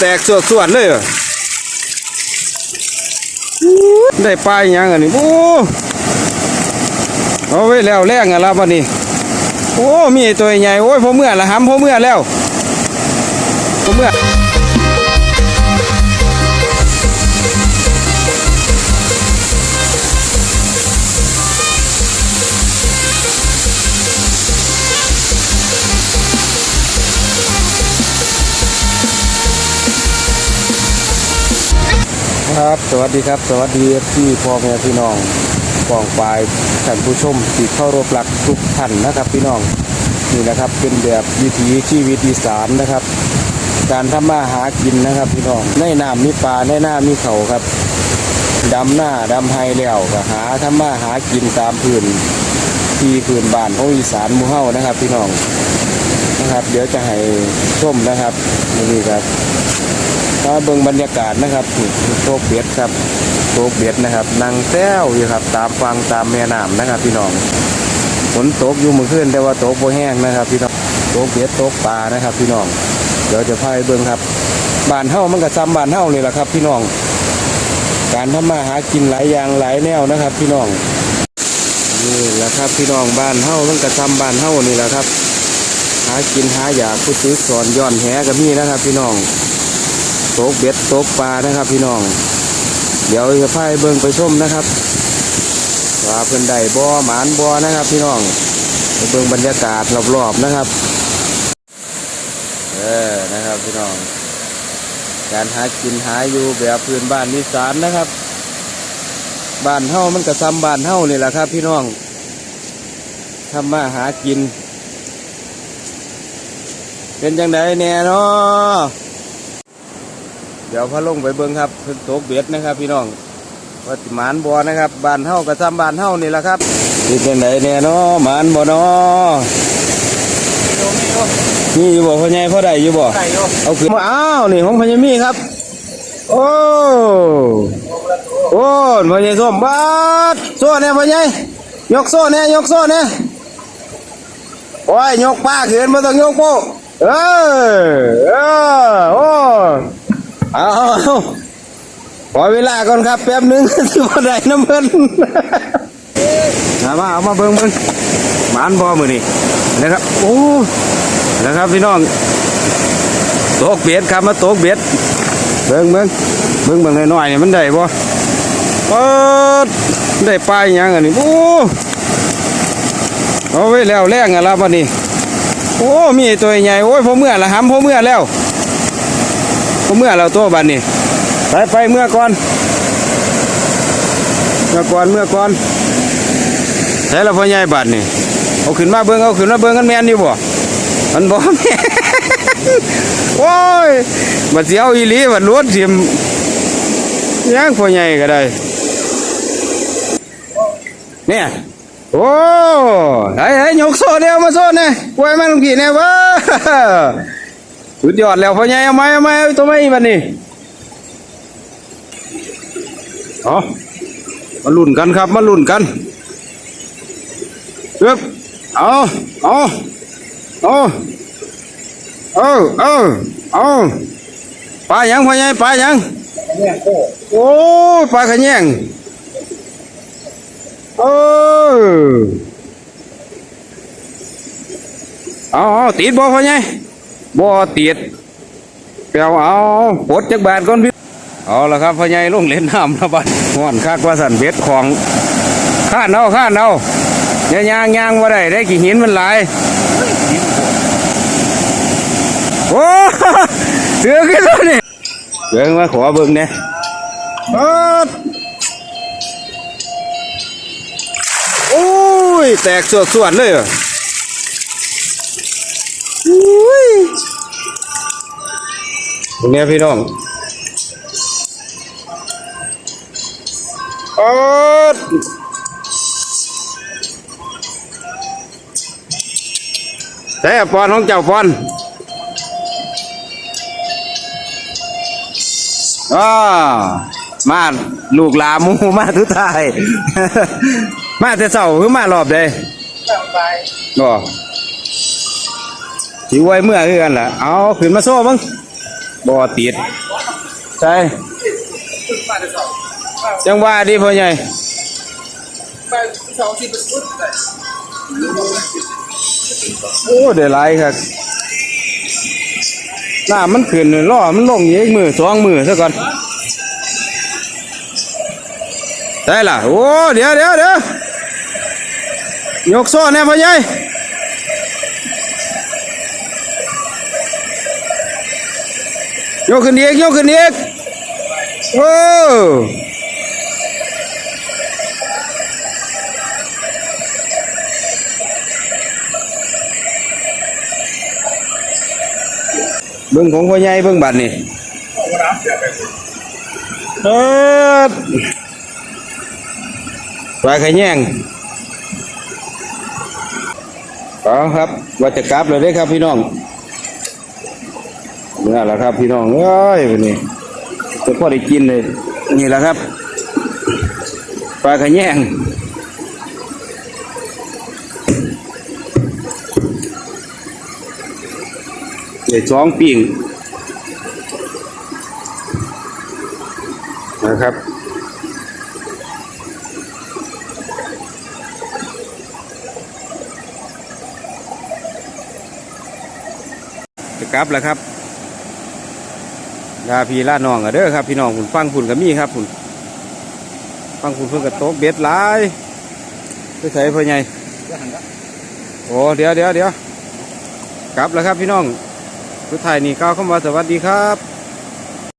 แตกสวดสวดๆเลยเหรอได้ปลาอหยังอันนี้โอ้เอาไว้แล้วแรงอะละวันนี้โอ้มีตัวใหญ่โอ้ยพอเมื่อละหำพอเมื่อแล้วพอเมื่อ สวัสดีครับ สวัสดีพี่พ่อแม่พี่น้องกองฝ่ายท่านผู้ชมที่เข้ารบหลักทุกท่านนะครับ พี่น้องนี่นะครับเป็นแบบวิถีชีวิตอีสานนะครับ การทำมาหากินนะครับ พี่น้องในน้ำมีปลาในหน้ามีเขาครับดำหน้าดำไฮแล้วก็หาทำมาหากินตามพื้นที่พื้นบ้านของอีสานมูเฮ้านะครับ พี่น้องนะครับ เดี๋ยวจะให้ชมนะครับนี่ครับ มาเบิ่งบรรยากาศนะครับโต๊ะเบียดครับโต๊ะเบียดนะครับนั่งแต้วอยู่ครับ ตามฟังตามแม่น้ำนะครับ พี่น้องฝนตกอยู่เมื่อคืนแต่ว่าตกโบแห้งนะครับ พี่น้องโต๊ะเบียดโต๊ะปลานะครับ พี่น้องเดี๋ยวจะพาไปเบิ่งครับบานเฮ้ามันก็ซ้ำบานเฮ้าเลยแหละครับ พี่น้อง การทำมาหากินหลายอย่างหลายแนวนะครับ พี่น้องนี่แหละครับพี่น้องบ้านเฮ้ามันก็ซ้ำบานเฮ้านี่แหละครับ หากินหาอยากผู้ซื้อสอนย้อนแหกับมีนะครับ พี่น้อง ตกเบ็ดตกปลานะครับพี่น้อง เดี๋ยวจะพาไปเบิ่งไปชมนะครับว่าเพิ่อนได้บ่อหมานบ่อนะครับพี่น้องไปเบิ่งบรรยากาศรอบๆนะครับเออนะครับพี่น้อง การหากินหาอยู่แบบพื้นบ้านนิสานนะครับบ้านเฮ้ามันก็ซ้ำบ้านเฮ้านี่แหละครับ พี่น้องทำมาหากิน เป็นจังไดแน่เนาะ เดี๋ยวพาลงไปเบิ้งครับเพิ่นตกเบ็ดนะครับ พี่น้องว่าสิหมานบ่นะครับบ้านเฮาก็ซ้ำบ้านเฮานี่แหละครับนี่เป็นไหนเนี่ยเนาะหมานบ่เนาะนี่อยู่บ่พ่อใหญ่พ่อใดอยู่บ่เอาขึ้นมาอ้าวนี่ของพ่อใหญ่มีครับ โอ้โอ้พ่อใหญ่ส้มบาดโซ่เนี่ยพ่อใหญ่ยกโซ่เนี่ยยกโซ่เนี่ยโอ้ยยกป้าขึ้นบ่ต้องยกโป้เออเออโอ้ เอาเอาเอาขอเวลาก่อนครับแป๊บหนึงสิบ่ได้น้ำเพิ่นมาเอามาเบิ่งเบิ่งหมานบ่มื้อนี้นะครับโอ้นะครับพี่น้องตกเบ็ดครับมาตกเบ็ดเบิ่งเบิ่งเบิ่งเบิ่งน้อยๆนี่มันได้บ่เปิดได้ปลาอหยังอันนี้โอ้เอาไว้แล้วแรงอะละบัดนี้โอ้มีตัวใหญ่โอ้ยพอเมื่อละหำพอเมื่อแล้ว ก็เมื่อเราตัวบันนี่ไปไปเมื่อก่อน เมื่อก่อนเมื่อก่อนใช้เราพ่อใหญ่บัดนี่เอาขึ้นมาเบิ้งเอาขึ้นมาเบิ้งกันแมนอยู่บ่มันบ่แม่นโอ้ยบัดเสียวอีหลีบัดลวดเสียมย่างพ่อใหญ่ก็ได้เนี่ยโอ้ไอ้ไอ้ยกโซ่เดียวมาโซ่เนี่ยกล้วยมันกี่เนี่ยเวะ สุดยอดแล้วพ่อใหญ่เอาไหมเอาไมเอาตัวไมบัดนี้เอมาลุ้นกันครับ มาลุ้นกันเอ๊บเอาเอาเอาเอาเอาเอาปลายังพ่อใหญ่ปลายังโอ้ปลาขยงเออเอาเอาติดบ่พ่อใหญ่ บ่ติดเปียวเอาปดจักบาทก่อนพี่เอาละครับพ่อใหญ่ลงเล่นน้ำแล้วบัดห่อนคักว่าสันเบ็ดของข้านเอาข้านเอาเนี่ยยางยางว่าได้ได้กี่หินมันหลายโอ้เสือขึ้นแล้วนี่เบิ่งมาขอเบิ่งเนี่ยโอ้ย แตกสวดสวดๆเลย ตรงนี้พี่น้องโอ๊ดใช่ปอนของเจ้าปอนอ่ามาลูกหลาหมูมาทุกทาย มาแต่เสาคือมารอบเดยก็สิไว้เมื่อคือกันล่ะ เอาขึ้นมาโซ่มึง บ่ติดใช่จังว่าดีพ่อใหญ่ไปสองสิบฟุตเลยโอ้ได้หลายครับน้ามันขึ้นเลยล้อมันลงอีกมือสองมือซะก่อนได้ล่ะโอ้เดี๋ยวเดี๋ยวเดี๋ยวยกโซ่แน่พ่อใหญ่ ยกขึ้นอีกยกขึ้นอีกโอ้เบิ่งของพ่อใหญ่เบิ่งบัดนี่เออปลาขะแยงเอาครับว่าจะกลับเลยเด้ครับพี่น้อง นี่แหละครับ พี่น้องเอ้ยวันนี้จะพอได้กินเลยนี่แหละครับปลาขะแยงเดี๋ยวสองปิ่งนะครับจะกลับแล้วครับ ลาพี่ลาน้องกันเด้อครับ พี่น้องคุณฟังคุณกับมี่ครับคุณฟังคุณเพิ่งกระโตกเบ็ดหลายไปใส่พ่อใหญ่โอ้เดี๋ยวเดี๋ยวเดี๋ยวกลับแล้วครับพี่น้องสุดท้ายนี่ก้าวเข้ามาสวัสดีครับ